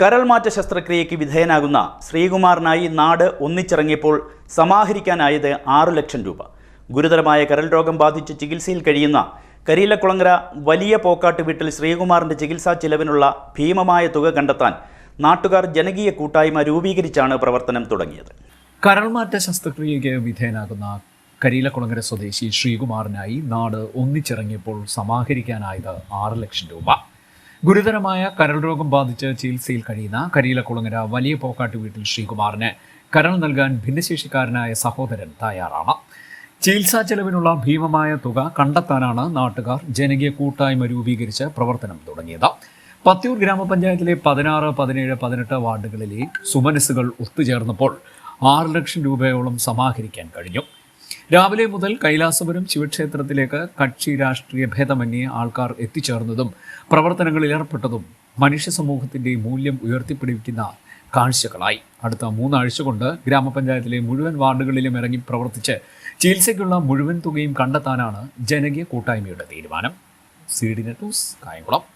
കരൾമാറ്റ ശസ്ത്രക്രിയയ്ക്ക് വിധേയനാകുന്ന ശ്രീകുമാറിനായി നാട് ഒന്നിച്ചിറങ്ങിയപ്പോൾ സമാഹരിക്കാനായത് ആറു ലക്ഷം രൂപ. ഗുരുതരമായ കരൾ രോഗം ബാധിച്ച് ചികിത്സയിൽ കഴിയുന്ന കരിയിലക്കുളങ്ങര വലിയ പോക്കാട്ട് വീട്ടിൽ ശ്രീകുമാറിന്റെ ചികിത്സാ ചിലവിനുള്ള ഭീമമായ തുക കണ്ടെത്താൻ നാട്ടുകാർ ജനകീയ കൂട്ടായ്മ രൂപീകരിച്ചാണ് പ്രവർത്തനം തുടങ്ങിയത്. കരൾമാറ്റ ശസ്ത്രക്രിയയ്ക്ക് വിധേയനാകുന്ന കരിയിലക്കുളങ്ങര സ്വദേശി ശ്രീകുമാറിനായി നാട് ഒന്നിച്ചിറങ്ങിയപ്പോൾ സമാഹരിക്കാനായത് ആറ് ലക്ഷം രൂപ. ഗുരുതരമായ കരൾ രോഗം ബാധിച്ച് ചികിത്സയിൽ കഴിയുന്ന കരിയിലക്കുളങ്ങര വലിയ പോക്കാട്ട് വീട്ടിൽ ശ്രീകുമാറിന് കരൾ നൽകാൻ ഭിന്നശേഷിക്കാരനായ സഹോദരൻ തയ്യാറാണ്. ചികിത്സാ ചെലവിനുള്ള ഭീമമായ തുക കണ്ടെത്താനാണ് നാട്ടുകാർ ജനകീയ കൂട്ടായ്മ രൂപീകരിച്ച് പ്രവർത്തനം തുടങ്ങിയത്. പത്തിയൂർ ഗ്രാമപഞ്ചായത്തിലെ പതിനാറ് പതിനേഴ് പതിനെട്ട് വാർഡുകളിലെ സുമനസ്സുകൾ ഒത്തുചേർന്നപ്പോൾ ആറ് ലക്ഷം രൂപയോളം സമാഹരിക്കാൻ കഴിഞ്ഞു. രാവിലെ മുതൽ കൈലാസപുരം ശിവക്ഷേത്രത്തിലേക്ക് കക്ഷി രാഷ്ട്രീയ ഭേദമന്യേ ആൾക്കാർ എത്തിച്ചേർന്നതും പ്രവർത്തനങ്ങളിൽ ഏർപ്പെട്ടതും മനുഷ്യ സമൂഹത്തിന്റെ മൂല്യം ഉയർത്തിപ്പിടിക്കുന്ന കാഴ്ചകളായി. അടുത്ത മൂന്നാഴ്ച കൊണ്ട് ഗ്രാമപഞ്ചായത്തിലെ മുഴുവൻ വാർഡുകളിലും ഇറങ്ങി പ്രവർത്തിച്ച് ചികിത്സയ്ക്കുള്ള മുഴുവൻ തുകയും കണ്ടെത്താനാണ് ജനകീയ കൂട്ടായ്മയുടെ തീരുമാനം. C D news Kayamkulam.